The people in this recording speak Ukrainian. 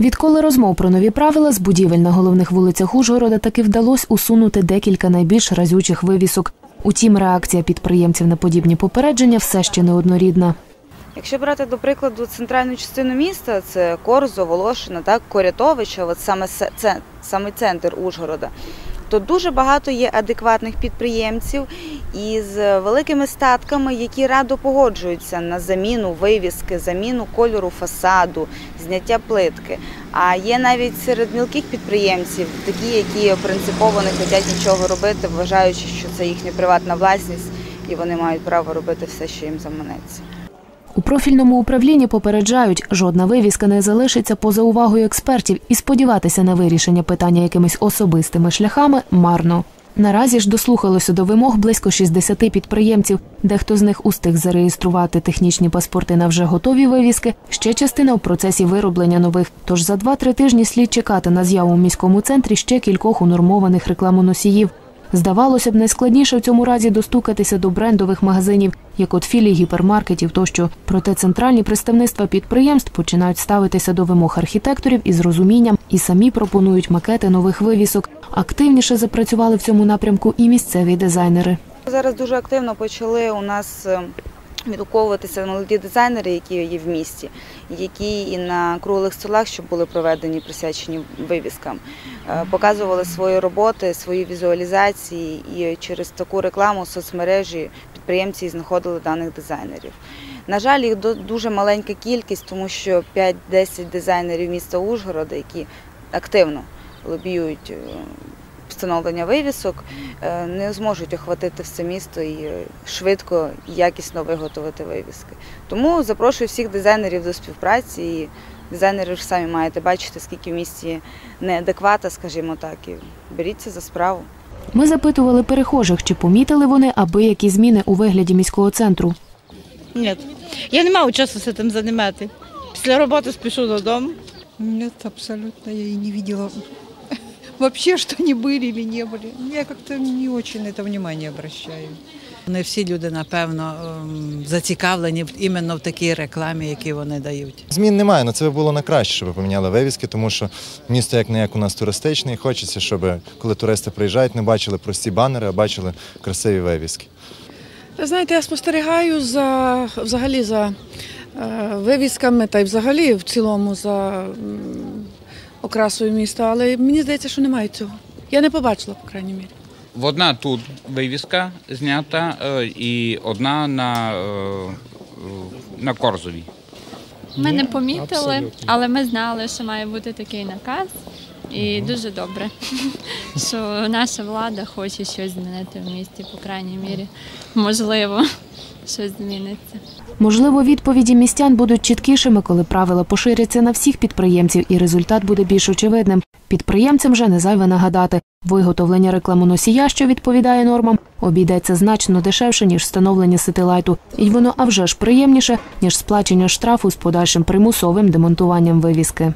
Відколи розмов про нові правила з будівель на головних вулицях Ужгорода таки вдалося усунути декілька найбільш разючих вивісок. Утім, реакція підприємців на подібні попередження все ще неоднорідна. Якщо брати до прикладу центральну частину міста, це Корзо, Волошина, так, Корятовича, от саме це саме центр Ужгорода, то дуже багато є адекватних підприємців із великими статками, які радо погоджуються на заміну вивіски, заміну кольору фасаду, зняття плитки. А є навіть серед мілких підприємців такі, які принципово не хочуть нічого робити, вважаючи, що це їхня приватна власність, і вони мають право робити все, що їм заманеться. У профільному управлінні попереджають, жодна вивіска не залишиться поза увагою експертів і сподіватися на вирішення питання якимись особистими шляхами марно. Наразі ж дослухалося до вимог близько 60 підприємців. Дехто з них устиг зареєструвати технічні паспорти на вже готові вивіски. Ще частина в процесі вироблення нових. Тож за 2-3 тижні слід чекати на з'яву в міському центрі ще кількох унормованих рекламоносіїв. Здавалося б, найскладніше в цьому разі достукатися до брендових магазинів, як от філій гіпермаркетів тощо. Проте центральні представництва підприємств починають ставитися до вимог архітекторів із розумінням і самі пропонують макети нових вивісок. Активніше запрацювали в цьому напрямку і місцеві дизайнери. Зараз дуже активно почали у нас відгуковуватися молоді дизайнери, які є в місті, які і на круглих столах, що були проведені, присвячені вивіскам, е, показували свої роботи, свої візуалізації, і через таку рекламу соцмережі підприємці знаходили даних дизайнерів. На жаль, їх дуже маленька кількість, тому що 5-10 дизайнерів міста Ужгорода, які активно лобіюють е, встановлення вивісок, е, не зможуть охватити все місто і швидко і якісно виготовити вивіски. Тому запрошую всіх дизайнерів до співпраці. І дизайнери ж самі маєте бачити, скільки в місті неадеквата, скажімо так, і беріться за справу. Ми запитували перехожих, чи помітили вони аби які зміни у вигляді міського центру. Ні. Я не маю часу з цим займати. Після роботи спішу додому. Нет, абсолютно я и не видела вообще, что они были или не были. Я как-то не очень на это внимание обращаю. Не всі люди, напевно, ем, зацікавлені в- іменно в такій рекламі, які вони дають. Змін немає, але це би було на краще, щоб поміняли вивіски, тому що місто як не як у нас туристичне, і хочеться, щоб коли туристи приїжджають, не бачили прості банери, а бачили красиві вивіски. Ви знаєте, я спостерігаю за взагалі за е, вивісками та й взагалі в цілому за м, окрасою міста, але мені здається, що немає цього. Я не побачила, по крайній мірі. Одна тут вивіска знята е, і одна на, е, на Корзові. Ми не помітили, але ми знали, що має бути такий наказ. І дуже добре, що наша влада хоче щось змінити в місті, по крайній мірі. Можливо, щось зміниться. Можливо, відповіді містян будуть чіткішими, коли правила поширяться на всіх підприємців, і результат буде більш очевидним. Підприємцям вже не зайве нагадати, виготовлення рекламоносія, що відповідає нормам, обійдеться значно дешевше, ніж встановлення сетилайту, і воно а вже ж приємніше, ніж сплачення штрафу з подальшим примусовим демонтуванням вивіски.